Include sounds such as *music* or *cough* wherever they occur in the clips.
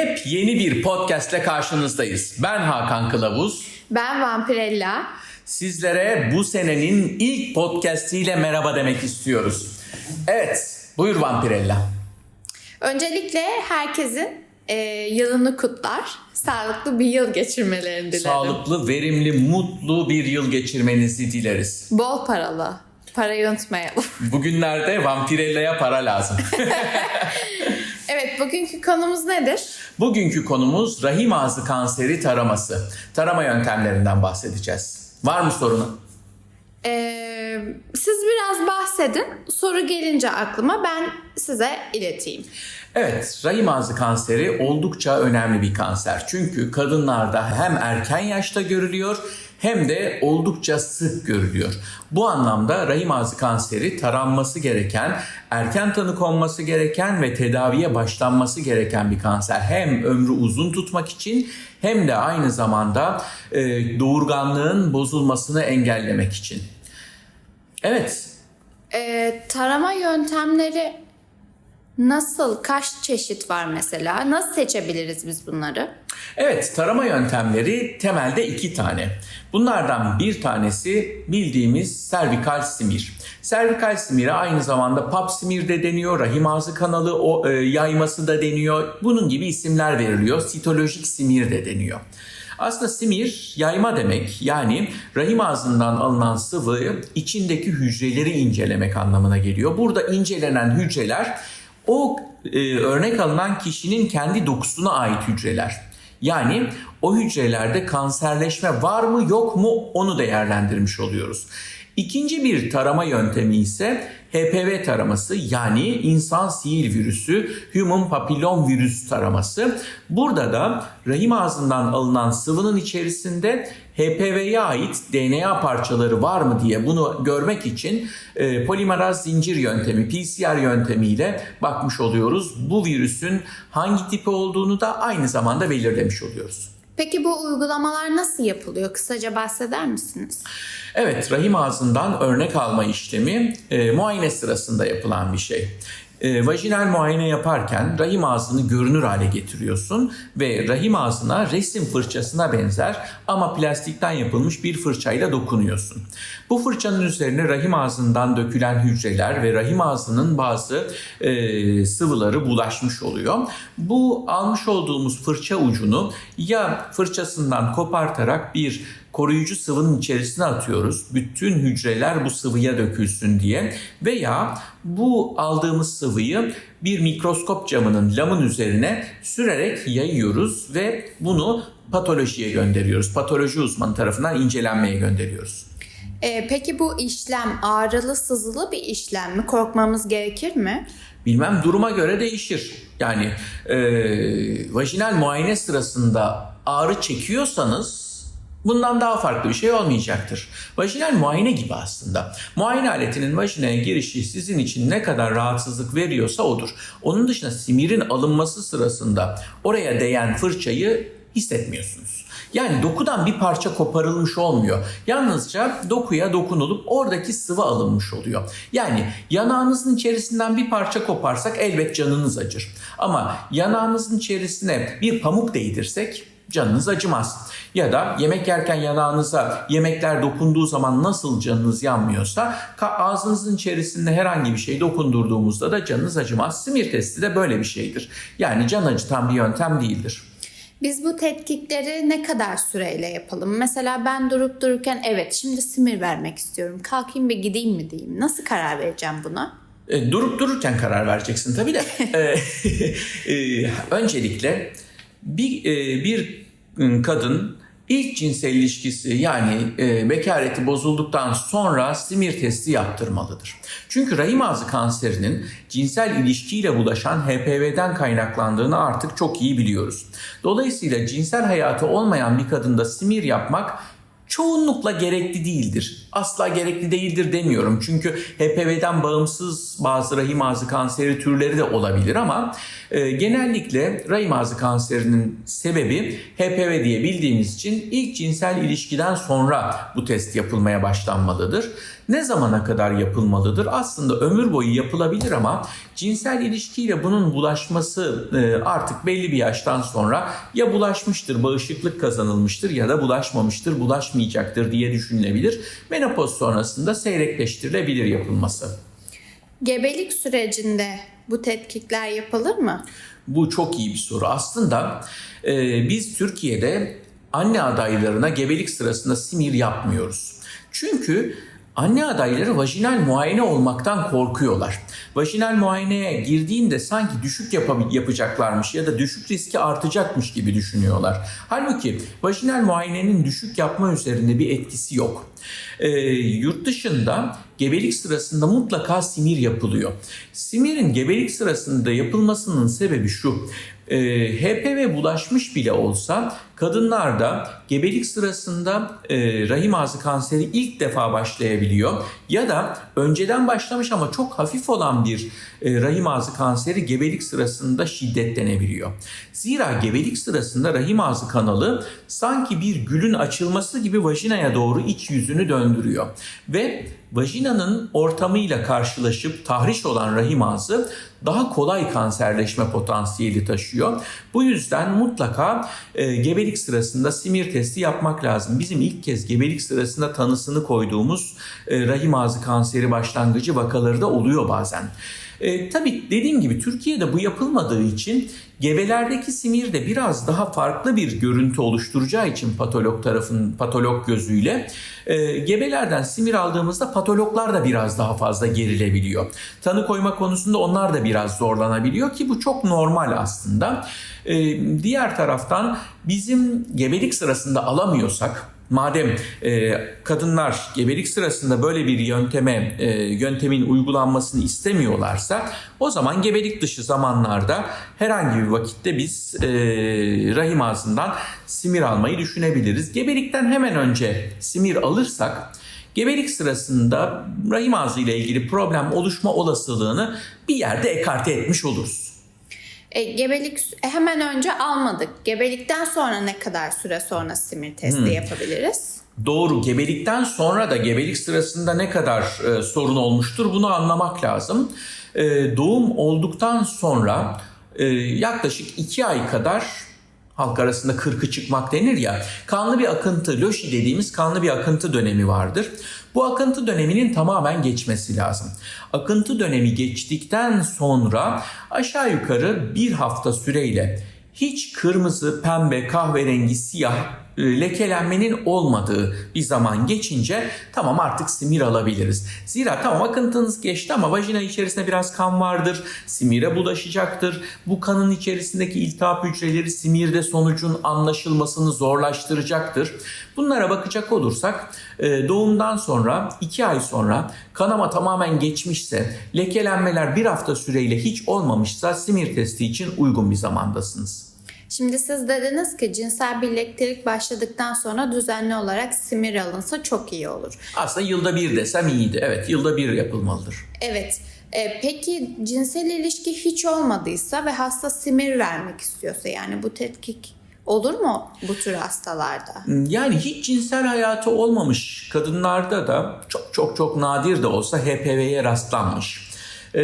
Yepyeni bir podcastle karşınızdayız. Ben Hakan Kılavuz. Ben Vampirella. Sizlere bu senenin ilk podcastiyle merhaba demek istiyoruz. Evet, buyur Vampirella. Öncelikle herkesin e, yılını kutlar. Sağlıklı bir yıl geçirmelerini dilerim. Sağlıklı, verimli, mutlu bir yıl geçirmenizi dileriz. Bol paralı. Parayı unutmayalım. Bugünlerde Vampirella'ya para lazım. *laughs* evet bugünkü konumuz nedir? Bugünkü konumuz rahim ağzı kanseri taraması. Tarama yöntemlerinden bahsedeceğiz. Var mı sorunu? Ee, siz biraz bahsedin. Soru gelince aklıma ben size ileteyim. Evet, rahim ağzı kanseri oldukça önemli bir kanser. Çünkü kadınlarda hem erken yaşta görülüyor hem de oldukça sık görülüyor. Bu anlamda rahim ağzı kanseri taranması gereken, erken tanı konması gereken ve tedaviye başlanması gereken bir kanser. Hem ömrü uzun tutmak için hem de aynı zamanda e, doğurganlığın bozulmasını engellemek için. Evet, Ee, tarama yöntemleri nasıl? Kaç çeşit var mesela? Nasıl seçebiliriz biz bunları? Evet, tarama yöntemleri temelde iki tane. Bunlardan bir tanesi bildiğimiz servikal simir. Servikal simire aynı zamanda pap simir de deniyor, rahim ağzı kanalı o, e, yayması da deniyor. Bunun gibi isimler veriliyor. Sitolojik simir de deniyor. Aslında simir yayma demek yani rahim ağzından alınan sıvıyı içindeki hücreleri incelemek anlamına geliyor. Burada incelenen hücreler o e, örnek alınan kişinin kendi dokusuna ait hücreler. Yani o hücrelerde kanserleşme var mı yok mu onu değerlendirmiş oluyoruz. İkinci bir tarama yöntemi ise HPV taraması yani insan sihir virüsü, human papillom virüs taraması. Burada da rahim ağzından alınan sıvının içerisinde HPV'ye ait DNA parçaları var mı diye bunu görmek için e, polimeraz zincir yöntemi, PCR yöntemiyle bakmış oluyoruz. Bu virüsün hangi tipi olduğunu da aynı zamanda belirlemiş oluyoruz. Peki bu uygulamalar nasıl yapılıyor? Kısaca bahseder misiniz? Evet, rahim ağzından örnek alma işlemi e, muayene sırasında yapılan bir şey. E, vajinal muayene yaparken rahim ağzını görünür hale getiriyorsun ve rahim ağzına resim fırçasına benzer ama plastikten yapılmış bir fırçayla dokunuyorsun. Bu fırçanın üzerine rahim ağzından dökülen hücreler ve rahim ağzının bazı e, sıvıları bulaşmış oluyor. Bu almış olduğumuz fırça ucunu ya fırçasından kopartarak bir koruyucu sıvının içerisine atıyoruz. Bütün hücreler bu sıvıya dökülsün diye veya bu aldığımız sıvıyı bir mikroskop camının lamın üzerine sürerek yayıyoruz ve bunu patolojiye gönderiyoruz. Patoloji uzmanı tarafından incelenmeye gönderiyoruz. Ee, peki bu işlem ağrılı sızılı bir işlem mi? Korkmamız gerekir mi? Bilmem duruma göre değişir. Yani e, vajinal muayene sırasında ağrı çekiyorsanız bundan daha farklı bir şey olmayacaktır. Vajinal muayene gibi aslında. Muayene aletinin vajinaya girişi sizin için ne kadar rahatsızlık veriyorsa odur. Onun dışında simirin alınması sırasında oraya değen fırçayı hissetmiyorsunuz. Yani dokudan bir parça koparılmış olmuyor. Yalnızca dokuya dokunulup oradaki sıvı alınmış oluyor. Yani yanağınızın içerisinden bir parça koparsak elbet canınız acır. Ama yanağınızın içerisine bir pamuk değdirsek canınız acımaz. Ya da yemek yerken yanağınıza yemekler dokunduğu zaman nasıl canınız yanmıyorsa ağzınızın içerisinde herhangi bir şey dokundurduğumuzda da canınız acımaz. Simir testi de böyle bir şeydir. Yani can acıtan bir yöntem değildir. Biz bu tetkikleri ne kadar süreyle yapalım? Mesela ben durup dururken evet şimdi simir vermek istiyorum. Kalkayım bir gideyim mi diyeyim. Nasıl karar vereceğim buna? E, durup dururken karar vereceksin tabii de. *laughs* e, *laughs* e, öncelikle bir e, bir kadın ilk cinsel ilişkisi yani e, bekareti bozulduktan sonra simir testi yaptırmalıdır. Çünkü rahim ağzı kanserinin cinsel ilişkiyle bulaşan HPV'den kaynaklandığını artık çok iyi biliyoruz. Dolayısıyla cinsel hayatı olmayan bir kadında simir yapmak çoğunlukla gerekli değildir. asla gerekli değildir demiyorum. Çünkü HPV'den bağımsız bazı rahim ağzı kanseri türleri de olabilir ama e, genellikle rahim ağzı kanserinin sebebi HPV diye bildiğimiz için ilk cinsel ilişkiden sonra bu test yapılmaya başlanmalıdır. Ne zamana kadar yapılmalıdır? Aslında ömür boyu yapılabilir ama cinsel ilişkiyle bunun bulaşması e, artık belli bir yaştan sonra ya bulaşmıştır, bağışıklık kazanılmıştır ya da bulaşmamıştır, bulaşmayacaktır diye düşünülebilir. Menopoz sonrasında seyrekleştirilebilir yapılması. Gebelik sürecinde bu tetkikler yapılır mı? Bu çok iyi bir soru. Aslında e, biz Türkiye'de anne adaylarına gebelik sırasında simir yapmıyoruz. Çünkü anne adayları vajinal muayene olmaktan korkuyorlar. Vajinal muayeneye girdiğinde sanki düşük yapabil- yapacaklarmış ya da düşük riski artacakmış gibi düşünüyorlar. Halbuki vajinal muayenenin düşük yapma üzerinde bir etkisi yok. Ee, yurt dışında gebelik sırasında mutlaka simir yapılıyor. Simirin gebelik sırasında yapılmasının sebebi şu. E, HPV bulaşmış bile olsa kadınlarda gebelik sırasında e, rahim ağzı kanseri ilk defa başlayabiliyor. Ya da önceden başlamış ama çok hafif olan bir e, rahim ağzı kanseri gebelik sırasında şiddetlenebiliyor. Zira gebelik sırasında rahim ağzı kanalı sanki bir gülün açılması gibi vajinaya doğru iç yüzünü döndürüyor. Ve vajinanın ortamıyla karşılaşıp tahriş olan rahim ağzı daha kolay kanserleşme potansiyeli taşıyor. Bu yüzden mutlaka e, gebelik sırasında simir testi yapmak lazım. Bizim ilk kez gebelik sırasında tanısını koyduğumuz e, rahim ağzı kanseri başlangıcı vakaları da oluyor bazen. E, tabii dediğim gibi Türkiye'de bu yapılmadığı için gebelerdeki simir de biraz daha farklı bir görüntü oluşturacağı için patolog tarafın patolog gözüyle e, gebelerden simir aldığımızda patologlar da biraz daha fazla gerilebiliyor. Tanı koyma konusunda onlar da biraz zorlanabiliyor ki bu çok normal aslında. E, diğer taraftan bizim gebelik sırasında alamıyorsak Madem e, kadınlar gebelik sırasında böyle bir yönteme e, yöntemin uygulanmasını istemiyorlarsa o zaman gebelik dışı zamanlarda herhangi bir vakitte biz e, rahim ağzından simir almayı düşünebiliriz. Gebelikten hemen önce simir alırsak gebelik sırasında rahim ağzı ile ilgili problem oluşma olasılığını bir yerde ekarte etmiş oluruz. E, gebelik e, hemen önce almadık. Gebelikten sonra ne kadar süre sonra simir testi yapabiliriz? Doğru gebelikten sonra da gebelik sırasında ne kadar e, sorun olmuştur bunu anlamak lazım. E, doğum olduktan sonra e, yaklaşık 2 ay kadar halk arasında kırkı çıkmak denir ya kanlı bir akıntı loşi dediğimiz kanlı bir akıntı dönemi vardır. Bu akıntı döneminin tamamen geçmesi lazım. Akıntı dönemi geçtikten sonra aşağı yukarı bir hafta süreyle hiç kırmızı, pembe, kahverengi, siyah lekelenmenin olmadığı bir zaman geçince tamam artık simir alabiliriz. Zira tamam akıntınız geçti ama vajina içerisinde biraz kan vardır. Simire bulaşacaktır. Bu kanın içerisindeki iltihap hücreleri simirde sonucun anlaşılmasını zorlaştıracaktır. Bunlara bakacak olursak e, doğumdan sonra 2 ay sonra kanama tamamen geçmişse lekelenmeler bir hafta süreyle hiç olmamışsa simir testi için uygun bir zamandasınız. Şimdi siz dediniz ki cinsel birliktelik başladıktan sonra düzenli olarak simir alınsa çok iyi olur. Aslında yılda bir desem iyiydi. Evet yılda bir yapılmalıdır. Evet. E, peki cinsel ilişki hiç olmadıysa ve hasta simir vermek istiyorsa yani bu tetkik olur mu bu tür hastalarda? Yani hiç cinsel hayatı olmamış kadınlarda da çok çok çok nadir de olsa HPV'ye rastlanmış. Ee,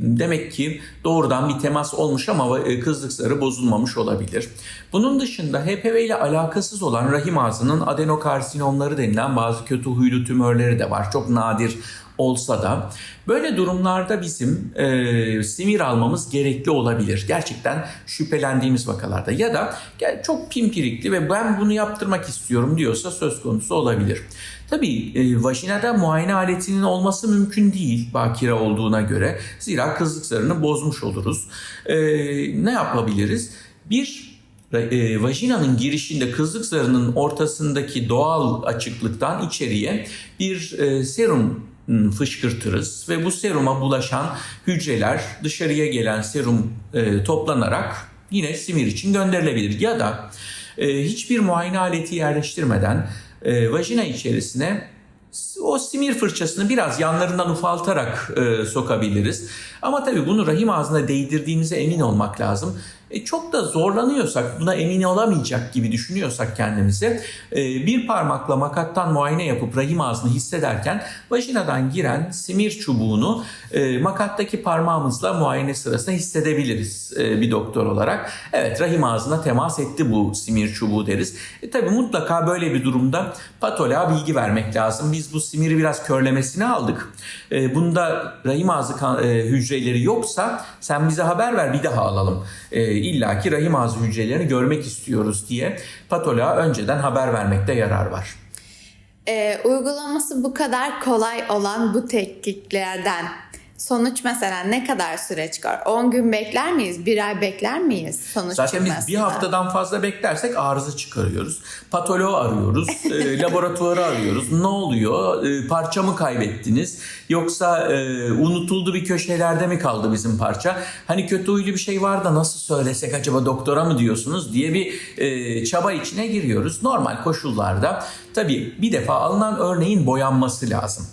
demek ki doğrudan bir temas olmuş ama e, kızlık zarı bozulmamış olabilir. Bunun dışında HPV ile alakasız olan rahim ağzının adenokarsinomları denilen bazı kötü huylu tümörleri de var. Çok nadir olsa da böyle durumlarda bizim e, simir almamız gerekli olabilir. Gerçekten şüphelendiğimiz vakalarda ya da çok pimpirikli ve ben bunu yaptırmak istiyorum diyorsa söz konusu olabilir. Tabii e, vajinada muayene aletinin olması mümkün değil bakire olduğuna göre. Zira kızlık bozmuş oluruz. E, ne yapabiliriz? Bir e, vajinanın girişinde kızlık zarının ortasındaki doğal açıklıktan içeriye bir e, serum m, fışkırtırız ve bu seruma bulaşan hücreler dışarıya gelen serum e, toplanarak yine simir için gönderilebilir. Ya da hiçbir muayene aleti yerleştirmeden e, vajina içerisine o simir fırçasını biraz yanlarından ufaltarak e, sokabiliriz. Ama tabii bunu rahim ağzına değdirdiğimize emin olmak lazım. E, çok da zorlanıyorsak, buna emin olamayacak gibi düşünüyorsak kendimizi e, bir parmakla makattan muayene yapıp rahim ağzını hissederken vajinadan giren simir çubuğunu e, makattaki parmağımızla muayene sırasında hissedebiliriz e, bir doktor olarak. Evet rahim ağzına temas etti bu simir çubuğu deriz. E, tabii mutlaka böyle bir durumda patoloğa bilgi vermek lazım. Biz bu simiri biraz körlemesine aldık. E, bunda rahim ağzı kan- e, hücreleri yoksa sen bize haber ver bir daha alalım. E, İlla ki rahim ağzı hücrelerini görmek istiyoruz diye patoloğa önceden haber vermekte yarar var. Ee, uygulaması bu kadar kolay olan bu tekniklerden sonuç mesela ne kadar süre çıkar? 10 gün bekler miyiz? Bir ay bekler miyiz sonuç Zaten biz bir haftadan fazla beklersek arıza çıkarıyoruz. Patoloğu arıyoruz, e, *laughs* laboratuvarı arıyoruz. Ne oluyor? E, parça mı kaybettiniz? Yoksa e, unutuldu bir köşelerde mi kaldı bizim parça? Hani kötü huylu bir şey var da nasıl söylesek acaba doktora mı diyorsunuz diye bir e, çaba içine giriyoruz. Normal koşullarda tabii bir defa alınan örneğin boyanması lazım.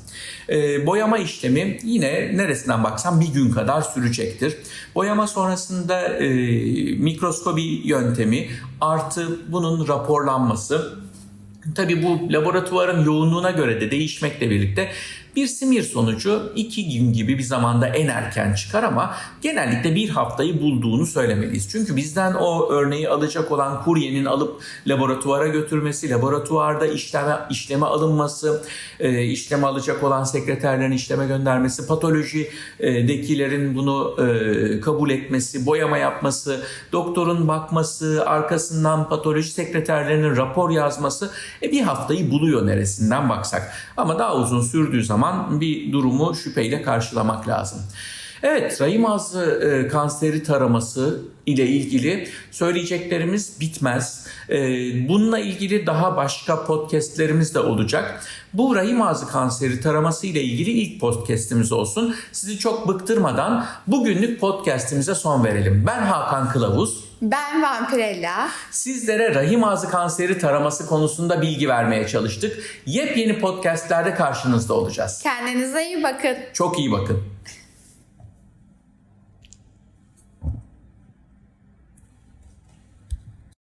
E, boyama işlemi yine neresinden baksan bir gün kadar sürecektir. Boyama sonrasında e, mikroskobi yöntemi artı bunun raporlanması Tabii bu laboratuvarın yoğunluğuna göre de değişmekle birlikte bir simir sonucu iki gün gibi bir zamanda en erken çıkar ama genellikle bir haftayı bulduğunu söylemeliyiz. Çünkü bizden o örneği alacak olan kuryenin alıp laboratuvara götürmesi, laboratuvarda işleme, işleme alınması, e, işleme alacak olan sekreterlerin işleme göndermesi, patolojidekilerin bunu e, kabul etmesi, boyama yapması, doktorun bakması, arkasından patoloji sekreterlerinin rapor yazması e, bir haftayı buluyor neresinden baksak. Ama daha uzun sürdüğü zaman bir durumu şüpheyle karşılamak lazım. Evet, rahim ağzı e, kanseri taraması ile ilgili söyleyeceklerimiz bitmez. E, bununla ilgili daha başka podcastlerimiz de olacak. Bu rahim ağzı kanseri taraması ile ilgili ilk podcastimiz olsun. Sizi çok bıktırmadan bugünlük podcastimize son verelim. Ben Hakan Kılavuz. Ben Vampirella. Sizlere rahim ağzı kanseri taraması konusunda bilgi vermeye çalıştık. Yepyeni podcastlerde karşınızda olacağız. Kendinize iyi bakın. Çok iyi bakın.